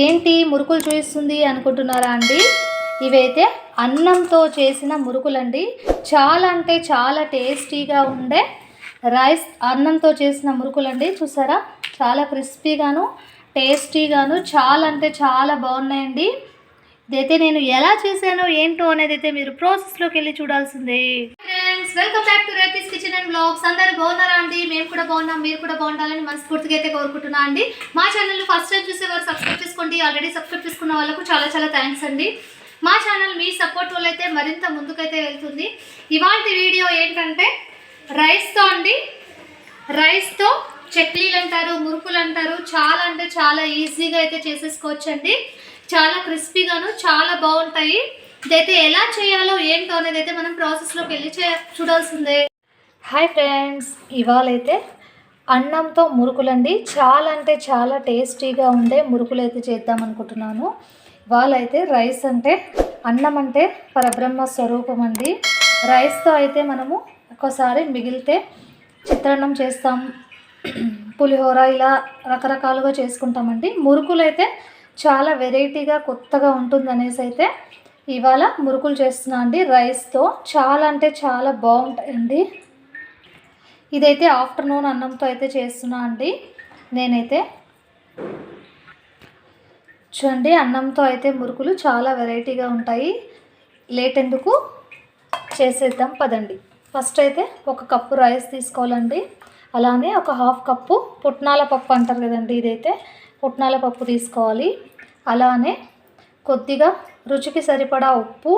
ఏంటి మురుకులు చూపిస్తుంది అనుకుంటున్నారా అండి? ఇవైతే అన్నంతో చేసిన మురుకులండి. చాలా అంటే చాలా టేస్టీగా ఉండే రైస్ అన్నంతో చేసిన మురుకులండి. చూసారా? చాలా క్రిస్పీగాను టేస్టీగాను చాలా అంటే చాలా బాగున్నాయండి. ఇదైతే నేను ఎలా చేశానో ఏంటో అనేది అయితే మీరు ప్రాసెస్లోకి వెళ్ళి చూడాల్సిందే. Friends welcome back to Repi's kitchen and blogs. అందరూ బాగున్నారా అండి? మేము కూడా బాగున్నాం మీరు కూడా బాగుండాలని మనస్ఫూర్తిగా అయితే కోరుకుంటున్నా అండి. మా ఛానల్ ఫస్ట్ టైం చూసేవారు సబ్స్క్రైబ్ చేసుకోండి. ఆల్రెడీ సబ్స్క్రైబ్ చేసుకున్న వాళ్ళకు చాలా చాలా థ్యాంక్స్ అండి. మా ఛానల్ మీ సపోర్ట్ వల్ల అయితే మరింత ముందుకైతే వెళ్తుంది. ఇవాళ వీడియో ఏంటంటే రైస్తో అండి. రైస్తో చట్నీలు అంటారు మురుకులు అంటారు. చాలా అంటే చాలా ఈజీగా అయితే చేసేసుకోవచ్చండి. చాలా క్రిస్పీగాను చాలా బాగుంటాయి. ఇదైతే ఎలా చేయాలో ఏంటో అనేది అయితే మనం ప్రాసెస్లోకి వెళ్ళి చే చూడాల్సిందే. హాయ్ ఫ్రెండ్స్ ఇవాళైతే అన్నంతో మురుకులండి. చాలా అంటే చాలా టేస్టీగా ఉండే మురుకులు అయితే చేద్దాం అనుకుంటున్నాను. వాళ్ళైతే రైస్ అంటే అన్నం అంటే పరబ్రహ్మ స్వరూపం అండి రైస్తో అయితే మనము ఒక్కసారి మిగిలితే చిత్రాన్నం చేస్తాం. పులిహోర ఇలా రకరకాలుగా చేసుకుంటామండి. మురుకులు అయితే చాలా వెరైటీగా కొత్తగా ఉంటుంది అనేసి అయితే ఇవాళ మురుకులు చేస్తున్నా అండి. రైస్తో చాలా అంటే చాలా బాగుంటాయండి. ఇదైతే ఆఫ్టర్నూన్ అన్నంతో అయితే చేస్తున్నా అండి. నేనైతే చూడండి అన్నంతో అయితే మురుకులు చాలా వెరైటీగా ఉంటాయి. లేట్ ఎందుకు? చేసేద్దాం పదండి. ఫస్ట్ అయితే ఒక కప్పు రైస్ తీసుకోవాలండి. అలానే ఒక హాఫ్ కప్పు పుట్నాల పప్పు అంటారు కదండి ఇదైతే పుట్నాల పప్పు తీసుకోవాలి. అలానే కొద్దిగా రుచికి సరిపడా ఉప్పు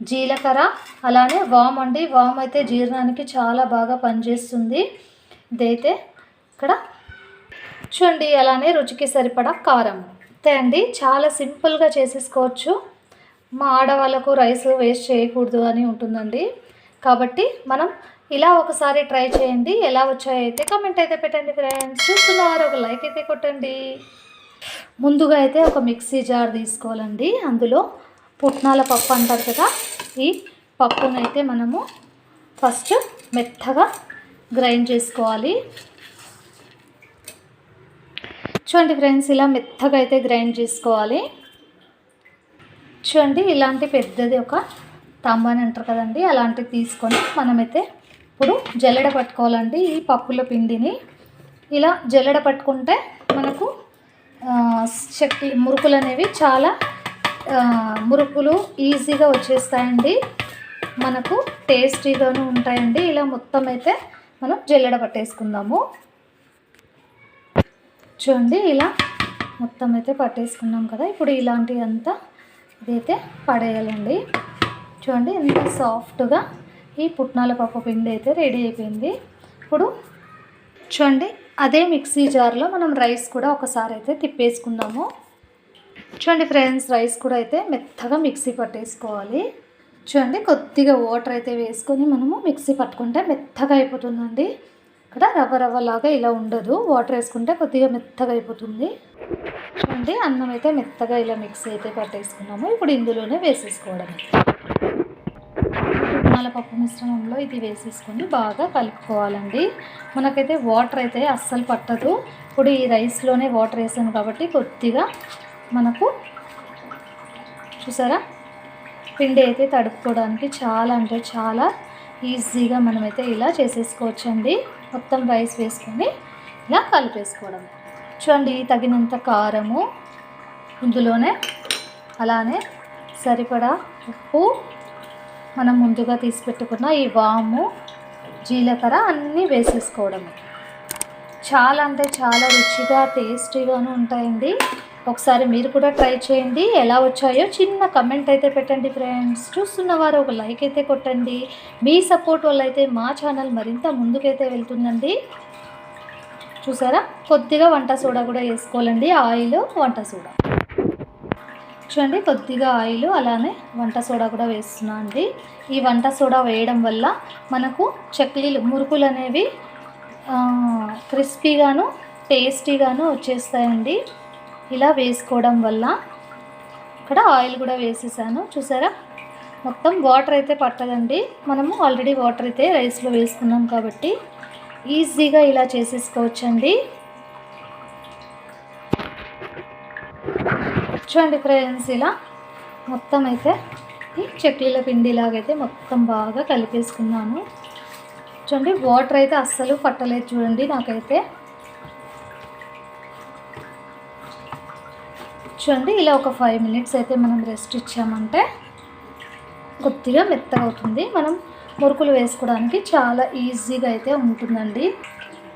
జీలకర్ర అలానే వామ్ అండి. వామ్ అయితే జీర్ణానికి చాలా బాగా పనిచేస్తుంది. ఇదైతే ఇక్కడ చూడండి అలానే రుచికి సరిపడా కారం. అంతే అండి. చాలా సింపుల్గా చేసేసుకోవచ్చు. మా ఆడవాళ్ళకు రైస్ వేస్ట్ చేయకూడదు అని ఉంటుందండి. కాబట్టి మనం ఇలా ఒకసారి ట్రై చేయండి. ఎలా వచ్చాయో అయితే కమెంట్ అయితే పెట్టండి ఫ్రెండ్స్. చూస్తున్నారు ఒక లైక్ అయితే కొట్టండి. ముందుగా అయితే ఒక మిక్సీ జార్ తీసుకోవాలండి. అందులో పుట్నాల పప్పు అంటారు కదా ఈ పప్పునైతే మనము ఫస్ట్ మెత్తగా గ్రైండ్ చేసుకోవాలి. చూడండి ఫ్రెండ్స్ ఇలా మెత్తగా అయితే గ్రైండ్ చేసుకోవాలి. చూడండి ఇలాంటి పెద్దది ఒక తంబాని అంటారు కదండి అలాంటివి తీసుకొని మనమైతే ఇప్పుడు జల్లెడ పట్టుకోవాలండి ఈ పప్పుల పిండిని. ఇలా జల్లెడ పట్టుకుంటే మనకు శక్తి మురుకులు అనేవి చాలా మురుకులు ఈజీగా వచ్చేస్తాయండి. మనకు టేస్టీగాను ఉంటాయండి. ఇలా మొత్తం అయితే మనం జల్లెడ పట్టేసుకుందాము. చూడండి ఇలా మొత్తం అయితే పట్టేసుకున్నాం కదా. ఇప్పుడు ఇలాంటి అంతా ఇదైతే పడేయాలండి. చూడండి ఎంత సాఫ్ట్గా ఈ పుట్నాల పప్పు పిండి అయితే రెడీ అయిపోయింది. ఇప్పుడు చూడండి అదే మిక్సీ జార్లో మనం రైస్ కూడా ఒకసారి అయితే తిప్పేసుకుందాము. చూడండి ఫ్రెండ్స్ రైస్ కూడా అయితే మెత్తగా మిక్సీ పట్టేసుకోవాలి. చూడండి కొద్దిగా వాటర్ అయితే వేసుకొని మనము మిక్సీ పట్టుకుంటే మెత్తగా అయిపోతుందండి. ఇక్కడ రవ్వ రవ్వ లాగా ఇలా ఉండదు. వాటర్ వేసుకుంటే కొద్దిగా మెత్తగా అయిపోతుంది. చూడండి అన్నం అయితే మెత్తగా ఇలా మిక్సీ అయితే పట్టేసుకున్నాము. ఇప్పుడు ఇందులోనే వేసేసుకోవడం పుట్నాల పప్పు మిశ్రమంలో ఇది వేసేసుకొని బాగా కలుపుకోవాలండి. మనకైతే వాటర్ అయితే అస్సలు పట్టదు. ఇప్పుడు ఈ రైస్లోనే వాటర్ వేసాను కాబట్టి కొద్దిగా మనకు చూసారా? పిండి అయితే తడుపుకోవడానికి చాలా అంటే చాలా ఈజీగా మనమైతే ఇలా చేసేసుకోవచ్చండి. మొత్తం రైస్ వేసుకొని ఇలా కలిపేసుకోవడం. చూడండి తగినంత కారము ఇందులోనే అలానే సరిపడా ఉప్పు మనం ముందుగా తీసి పెట్టుకున్న ఈ వాము జీలకర్ర అన్నీ వేసేసుకోవడము చాలా అంటే చాలా రుచిగా టేస్టీగాను ఉంటాయండి. ఒకసారి మీరు కూడా ట్రై చేయండి. ఎలా వచ్చాయో చిన్న కమెంట్ అయితే పెట్టండి ఫ్రెండ్స్. చూస్తున్నవారు ఒక లైక్ అయితే కొట్టండి. మీ సపోర్ట్ వల్ల అయితే మా ఛానల్ మరింత ముందుకైతే వెళ్తుందండి. చూసారా? కొద్దిగా వంట సోడా కూడా వేసుకోవాలండి. ఆయిల్ వంట సోడా. చూడండి కొద్దిగా ఆయిల్ అలానే వంట సోడా కూడా వేస్తున్నా అండి. ఈ వంట సోడా వేయడం వల్ల మనకు చక్లీలు మురుకులు అనేవి క్రిస్పీగాను టేస్టీగాను వచ్చేస్తాయండి. ఇలా వేసుకోవడం వల్ల ఇక్కడ ఆయిల్ కూడా వేసేసాను చూసారా? మొత్తం వాటర్ అయితే పట్టదండి. మనము ఆల్రెడీ వాటర్ అయితే రైస్లో వేసుకున్నాం కాబట్టి ఈజీగా ఇలా చేసేసుకోవచ్చండి. చూడండి ఫ్రెండ్స్ ఇలా మొత్తం అయితే ఈ చక్లీల పిండిలాగైతే మొత్తం బాగా కలిపేసుకున్నాను. చూడండి వాటర్ అయితే అస్సలు పట్టలేదు చూడండి నాకైతే. చూడండి ఇలా ఒక ఫైవ్ మినిట్స్ అయితే మనం రెస్ట్ ఇచ్చామంటే కొద్దిగా మెత్తగా అవుతుంది. మనం మురుకులు వేసుకోవడానికి చాలా ఈజీగా అయితే ఉంటుందండి.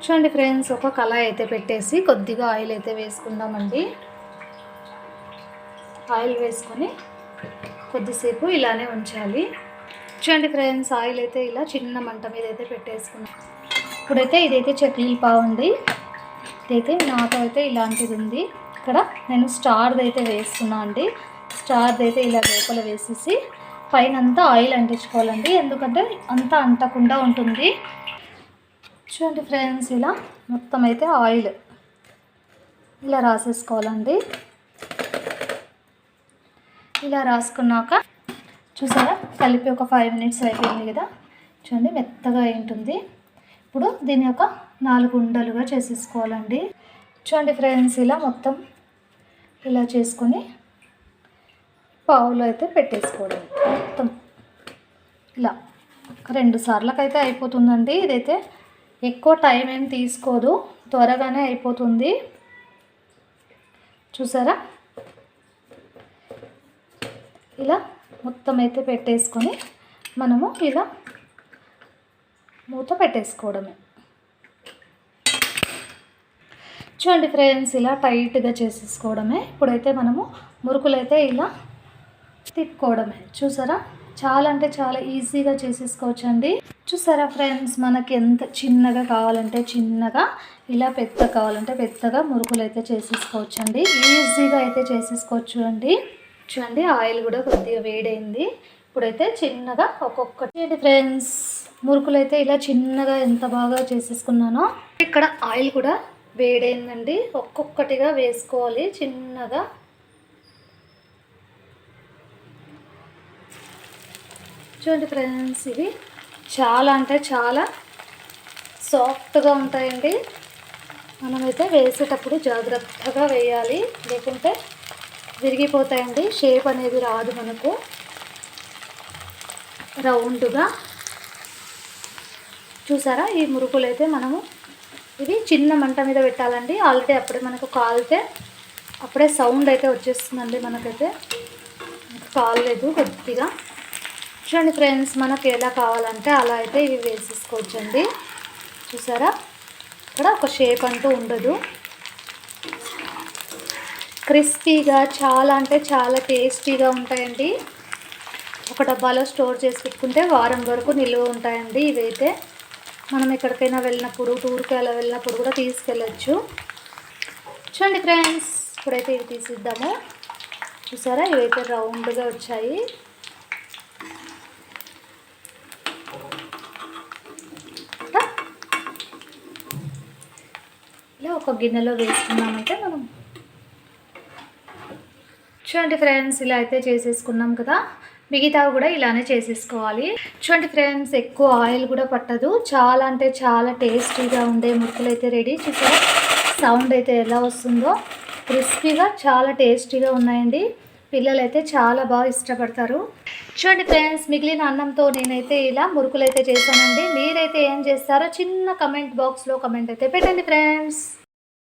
చూడండి ఫ్రెండ్స్ ఒక కళాయి అయితే పెట్టేసి కొద్దిగా ఆయిల్ అయితే వేసుకుందామండి. ఆయిల్ వేసుకొని కొద్దిసేపు ఇలానే ఉంచాలి. చూడండి ఫ్రెండ్స్ ఆయిల్ అయితే ఇలా చిన్న మంట మీద అయితే పెట్టేసుకున్నాం. ఇప్పుడైతే ఇదైతే చట్నీ పావు అండి. ఇదైతే నాతో అయితే ఇలాంటిది ఉంది. ఇక్కడ నేను స్టార్ది అయితే వేస్తున్నా అండి. స్టార్ది అయితే ఇలా లోపల వేసేసి పైన అంతా ఆయిల్ అంటించుకోవాలండి. ఎందుకంటే అంతా అంటకుండా ఉంటుంది. చూడండి ఫ్రెండ్స్ ఇలా మొత్తం అయితే ఆయిల్ ఇలా రాసేసుకోవాలండి. ఇలా రాసుకున్నాక చూసారా? కలిపి ఒక ఫైవ్ మినిట్స్ అయిపోయింది కదా? చూడండి మెత్తగా ఉంటుంది. ఇప్పుడు దీని ఒక నాలుగు ఉండలుగా చేసేసుకోవాలండి. చూడండి ఫ్రెండ్స్ ఇలా మొత్తం ఇలా చేసుకొని పావులో అయితే పెట్టేసుకోవడం. మొత్తం ఇలా. ఒక రెండు సార్లకైతే అయితే అయిపోతుందండి. ఇదైతే ఎక్కువ టైం ఏం తీసుకోదు. త్వరగానే అయిపోతుంది. చూసారా? ఇలా మొత్తం అయితే పెట్టేసుకొని మనము ఇలా మూత పెట్టేసుకోవడమే. చూడండి ఫ్రెండ్స్ ఇలా టైట్గా చేసేసుకోవడమే. ఇప్పుడైతే మనము మురుకులైతే ఇలా తిప్పుకోవడమే. చూసారా? చాలా అంటే చాలా ఈజీగా చేసేసుకోవచ్చండి. చూసారా ఫ్రెండ్స్ మనకి ఎంత చిన్నగా కావాలంటే చిన్నగా ఇలా పెద్ద కావాలంటే పెద్దగా మురుకులు అయితే చేసేసుకోవచ్చండి. ఈజీగా అయితే చేసేసుకోవచ్చు అండి. చూడండి ఆయిల్ కూడా కొద్దిగా వేడైంది. ఇప్పుడైతే చిన్నగా ఒక్కొక్కటి ఫ్రెండ్స్. మురుకులు అయితే ఇలా చిన్నగా ఎంత బాగా చేసేసుకున్నానో ఇక్కడ ఆయిల్ కూడా వేడైందండి. ఒక్కొక్కటిగా వేసుకోవాలి చిన్నగా. చూడండి ఫ్రెండ్స్ ఇవి చాలా అంటే చాలా సాఫ్ట్గా ఉంటాయండి. మనమైతే వేసేటప్పుడు జాగ్రత్తగా వేయాలి. లేకుంటే విరిగిపోతాయండి. షేప్ అనేది రాదు మనకు. రౌండ్గా. చూసారా? ఈ మురుకులు అయితే మనము ఇది చిన్న మంట మీద పెట్టాలండి. ఆల్రెడీ అప్పుడే మనకు కాలితే అప్పుడే సౌండ్ అయితే వచ్చేస్తుందండి మనకైతే. కాలేదు కొద్దిగా. చూడండి ఫ్రెండ్స్ మనకు ఎలా కావాలంటే అలా అయితే ఇవి వేసేసుకోవచ్చండి. చూసారా? ఇక్కడ ఒక షేప్ అంటూ ఉండదు. క్రిస్పీగా చాలా అంటే చాలా టేస్టీగా ఉంటాయండి. ఒక డబ్బాలో స్టోర్ చేసి పెట్టుకుంటే వారం వరకు నిల్వ ఉంటాయండి ఇవైతే. మనం ఎక్కడికైనా వెళ్ళినప్పుడు టూర్కి అలా వెళ్ళినప్పుడు కూడా తీసుకెళ్ళచ్చు. చూడండి ఫ్రెండ్స్ ఇప్పుడైతే ఇవి తీసిద్దాము. చూసారా? ఇవైతే రౌండ్గా వచ్చాయి. ఇలా ఒక గిన్నెలో వేసుకున్నామంటే మనం చూడండి ఫ్రెండ్స్ ఇలా అయితే చేసేసుకున్నాం కదా. మిగతావి కూడా ఇలానే చేసేసుకోవాలి. చూడండి ఫ్రెండ్స్ ఎక్కువ ఆయిల్ కూడా పట్టదు. చాలా అంటే చాలా టేస్టీగా ఉండే ముక్కలు అయితే రెడీ చూసారా? సౌండ్ అయితే ఎలా వస్తుందో. క్రిస్పీగా చాలా టేస్టీగా ఉన్నాయండి. పిల్లలు అయితే చాలా బాగా ఇష్టపడతారు. చూడండి ఫ్రెండ్స్ మిగిలిన అన్నంతో నేనైతే ఇలా మురుకులు అయితే చేశానండి. మీరైతే ఏం చేస్తారో చిన్న కమెంట్ బాక్స్లో కమెంట్ అయితే పెట్టండి ఫ్రెండ్స్.